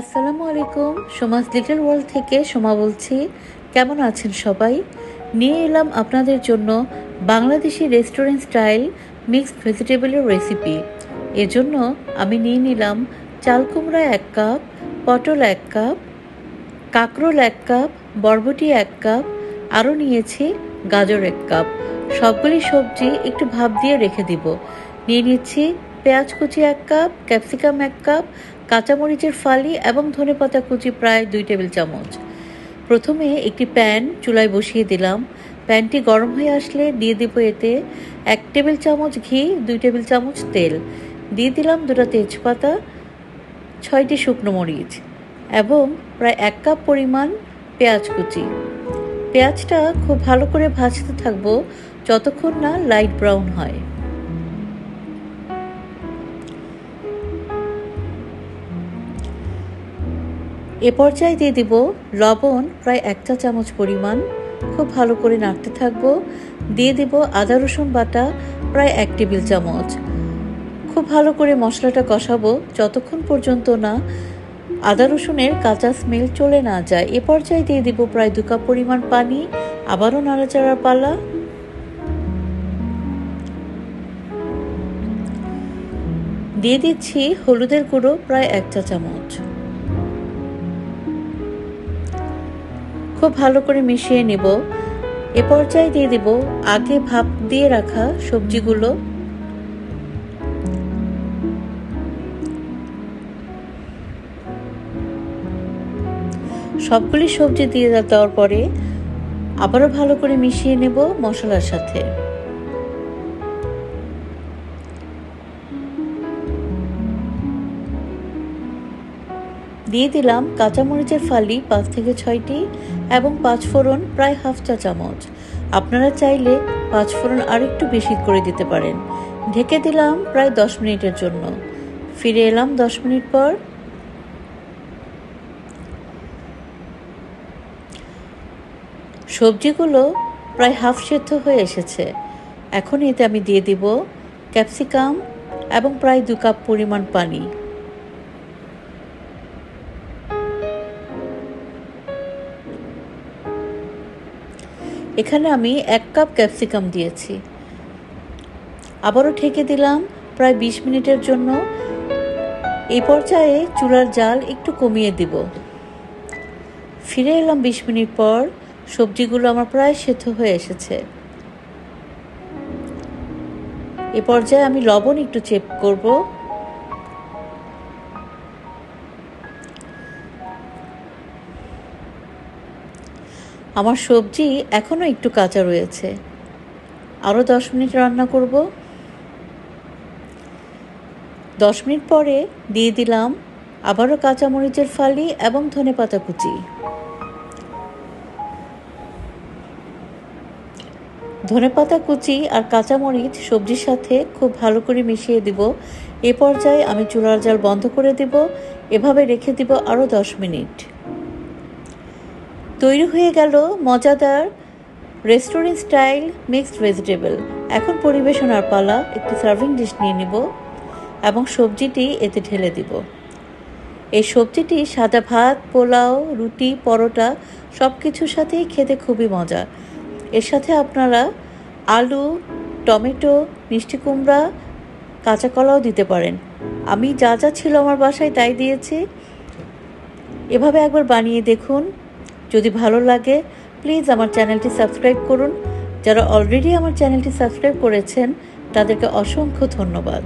আসসালামু আলাইকুম। সমাজ লিটল ওয়ার্ল্ড থেকে সোমা বলছি। কেমন আছেন সবাই? নিয়ে এলাম আপনাদের জন্য বাংলাদেশি রেস্টুরেন্ট স্টাইল মিক্সড ভেজিটেবলের রেসিপি এজন্য আমি নিয়ে নিলাম চাল কুমড়া এক কাপ, পটল এক কাপ, কাঁকরোল এক কাপ, বরবটি এক কাপ, আরও নিয়েছি গাজর এক কাপ। সবগুলি সবজি একটু ভাপ দিয়ে রেখে দিব। নিয়ে নিচ্ছি পেঁয়াজ কুচি এক কাপ, ক্যাপসিকাম এক কাপ কাঁচামরিচের ফালি এবং ধনেপাতা কুচি প্রায় দুই টেবিল চামচ। প্রথমে একটি প্যান চুলায় বসিয়ে দিলাম। প্যানটি গরম হয়ে আসলে দিয়ে দিব এতে এক টেবিল চামচ ঘি, দুই টেবিল চামচ তেল। দিয়ে দিলাম দুটো তেজপাতা, ছয়টি শুকনো মরিচ এবং প্রায় এক কাপ পরিমাণ পেঁয়াজ কুচি। পেঁয়াজটা খুব ভালো করে ভাজতে থাকব যতক্ষণ না লাইট ব্রাউন হয়। এ পর্যায়ে দিয়ে দিব লবণ, প্রায় এক চা চামচ পরিমাণ। খুব ভালো করে নাড়তে থাকব। দিয়ে দিব আদা, রসুন বাটা, প্রায় এক টেবিল চামচ। খুব ভালো করে মশলাটা কষাবো। যতক্ষণ পর্যন্ত না আদা, রসুনের কাঁচা স্মেল চলে না যায়, এ পর্যায়ে দিয়ে দিব প্রায় দু কাপ পরিমাণ পানি। আবারও নাড়াচাড়া পালা। দিয়ে দিচ্ছি হলুদের গুঁড়ো, প্রায় এক চা চামচ। খুব ভালো করে মিশিয়ে নেব। এ পর্যায়ে দিয়ে দেব আগে ভাপ দিয়ে রাখা সবজিগুলো। সবগুলি সবজি দিয়ে দেওয়ার পরে আবারও ভালো করে মিশিয়ে নেব মশলার সাথে। দিয়ে দিলাম কাঁচামরিচের ফালি পাঁচ থেকে ছয়টি এবং পাঁচ ফোড়ন, প্রায় হাফ চা চামচ। আপনারা চাইলে পাঁচ ফোড়ন আর একটু বেশি করে দিতে পারেন। ঢেকে দিলাম প্রায় দশ মিনিটের জন্য। ফিরে এলাম দশ মিনিট পর। সবজিগুলো প্রায় হাফ সেদ্ধ হয়ে এসেছে। এখন এতে আমি দিয়ে দিব ক্যাপসিকাম এবং প্রায় দু কাপ পরিমাণ পানি। এখানে আমি এক কাপ ক্যাপসিকাম দিয়েছি। আবারও ঠেকে দিলাম প্রায় বিশ মিনিটের জন্য। এই পর্যায়ে চুলার জাল একটু কমিয়ে দিব। ফিরে এলাম বিশ মিনিট পর। সবজিগুলো আমার প্রায় সেদ্ধ হয়ে এসেছে। এ পর্যায়ে আমি লবণ একটু চেক করব। আমার সবজি এখনও একটু কাঁচা রয়েছে। আরও দশ মিনিট রান্না করব। দশ মিনিট পরে দিয়ে দিলাম আবারও কাঁচামরিচের ফালি এবং ধনে পাতা কুচি। ধনেপাতা কুচি আর কাঁচামরিচ সবজির সাথে খুব ভালো করে মিশিয়ে দিব। এ পর্যায়ে আমি চুলার জাল বন্ধ করে দিব। এভাবে রেখে দিব আরও দশ মিনিট। তৈরি হয়ে গেল মজাদার রেস্টুরেন্ট স্টাইল মিক্সড ভেজিটেবল এখন পরিবেশনার পালা, একটি সার্ভিং ডিশ নিয়ে নিব এবং সবজিটি এতে ঢেলে দিব। এই সবজিটি সাদা ভাত, পোলাও, রুটি, পরোটা সব কিছুর সাথেই খেতে খুবই মজা। এর সাথে আপনারা আলু, টমেটো, মিষ্টি কুমড়া, কাঁচা কলাও দিতে পারেন। আমি যা যা ছিল আমার বাসায় তাই দিয়েছি। এভাবে একবার বানিয়ে দেখুন। যদি ভালো লাগে প্লিজ আমার চ্যানেলটি সাবস্ক্রাইব করুন। যারা অলরেডি আমার চ্যানেলটি সাবস্ক্রাইব করেছেন, তাদেরকে অসংখ্য ধন্যবাদ।